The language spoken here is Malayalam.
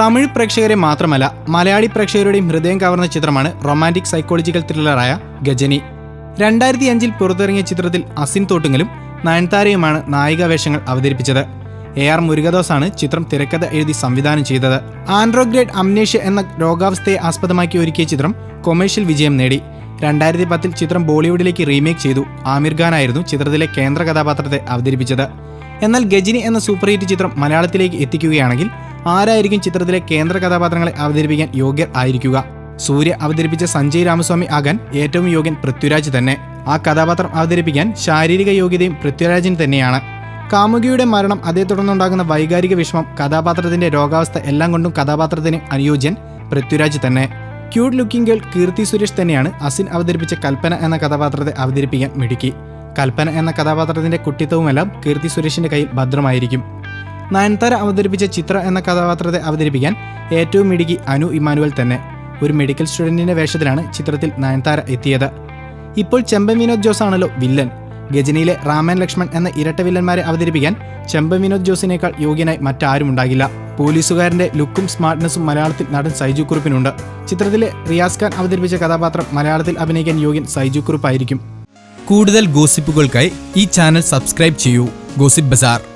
തമിഴ് പ്രേക്ഷകരെ മാത്രമല്ല മലയാളി പ്രേക്ഷകരുടെയും ഹൃദയം കവർന്ന ചിത്രമാണ് റൊമാന്റിക് സൈക്കോളജിക്കൽ ത്രില്ലറായ ഗജനി. രണ്ടായിരത്തി അഞ്ചിൽ പുറത്തിറങ്ങിയ ചിത്രത്തിൽ അസിൻ തോട്ടുങ്ങലും നയൻതാരയുമാണ് നായിക വേഷങ്ങൾ അവതരിപ്പിച്ചത്. എ ആർ മുരുകദോസാണ് ചിത്രം തിരക്കഥ എഴുതി സംവിധാനം ചെയ്തത്. ആൻഡ്രോഗ്രേഡ് അംനേഷ്യ എന്ന രോഗാവസ്ഥയെ ആസ്പദമാക്കി ഒരുക്കിയ ചിത്രം കൊമേഴ്ഷ്യൽ വിജയം നേടി. രണ്ടായിരത്തി പത്തിൽ ചിത്രം ബോളിവുഡിലേക്ക് റീമേക്ക് ചെയ്തു. ആമിർ ഖാനായിരുന്നു ചിത്രത്തിലെ കേന്ദ്ര കഥാപാത്രത്തെ അവതരിപ്പിച്ചത്. എന്നാൽ ഗജിനി എന്ന സൂപ്പർ ഹിറ്റ് ചിത്രം മലയാളത്തിലേക്ക് എത്തിക്കുകയാണെങ്കിൽ ആരായിരിക്കും ചിത്രത്തിലെ കേന്ദ്ര കഥാപാത്രങ്ങളെ അവതരിപ്പിക്കാൻ യോഗ്യർ ആയിരിക്കുക? സൂര്യ അവതരിപ്പിച്ച സഞ്ജയ് രാമസ്വാമി ആകാൻ ഏറ്റവും യോഗ്യൻ പൃഥ്വിരാജ് തന്നെ. ആ കഥാപാത്രം അവതരിപ്പിക്കാൻ ശാരീരിക യോഗ്യതയും പൃഥ്വിരാജിന് തന്നെയാണ്. കാമുകിയുടെ മരണം അതേ തുടർന്നുണ്ടാകുന്ന വൈകാരിക വിഷമം കഥാപാത്രത്തിന്റെ രോഗാവസ്ഥ എല്ലാം കൊണ്ടും കഥാപാത്രത്തിന് അനുയോജ്യൻ പൃഥ്വിരാജ് തന്നെ. Cute looking girl Keerthy Suresh തന്നെയാണ് അസിൻ അവതരിപ്പിച്ച കൽപ്പന എന്ന കഥാപാത്രത്തെ അവതരിപ്പിക്കാൻ മിടുക്കി. കൽപ്പന എന്ന കഥാപാത്രത്തിന്റെ കുട്ടിത്വവുമെല്ലാം കീർത്തി സുരേഷിന്റെ കയ്യിൽ ഭദ്രമായിരിക്കും. നയൻതാര അവതരിപ്പിച്ച ചിത്ര എന്ന കഥാപാത്രത്തെ അവതരിപ്പിക്കാൻ ഏറ്റവും മിടുക്കി അനു ഇമാനുവൽ തന്നെ ഒരു മെഡിക്കൽ സ്റ്റുഡന്റിന്റെ വേഷത്തിലാണ് ചിത്രത്തിൽ നയൻതാര എത്തിയത്. ഇപ്പോൾ ചെമ്പൻ വിനോദ് ജോസ് ആണല്ലോ വില്ലൻ. ഗജനിയിലെ രാമൻ ലക്ഷ്മൺ എന്ന ഇരട്ട വില്ലന്മാരെ അവതരിപ്പിക്കാൻ ചെമ്പൻ വിനോദ് ജോസിനേക്കാൾ യോഗ്യനായി മറ്റാരും ഉണ്ടാകില്ല. പോലീസുകാരന്റെ ലുക്കും സ്മാർട്ട്നെസ്സും മലയാളത്തിൽ നടൻ സൈജു കുറുപ്പിനുണ്ട്. ചിത്രത്തിലെ റിയാസ് ഖാൻ അവതരിപ്പിച്ച കഥാപാത്രം മലയാളത്തിൽ അഭിനയിക്കാൻ യോഗ്യൻ സൈജു കുറുപ്പായിരിക്കും. കൂടുതൽ ഗോസിപ്പുകൾക്കായി ഈ ചാനൽ സബ്സ്ക്രൈബ് ചെയ്യൂ. Gossip bazaar.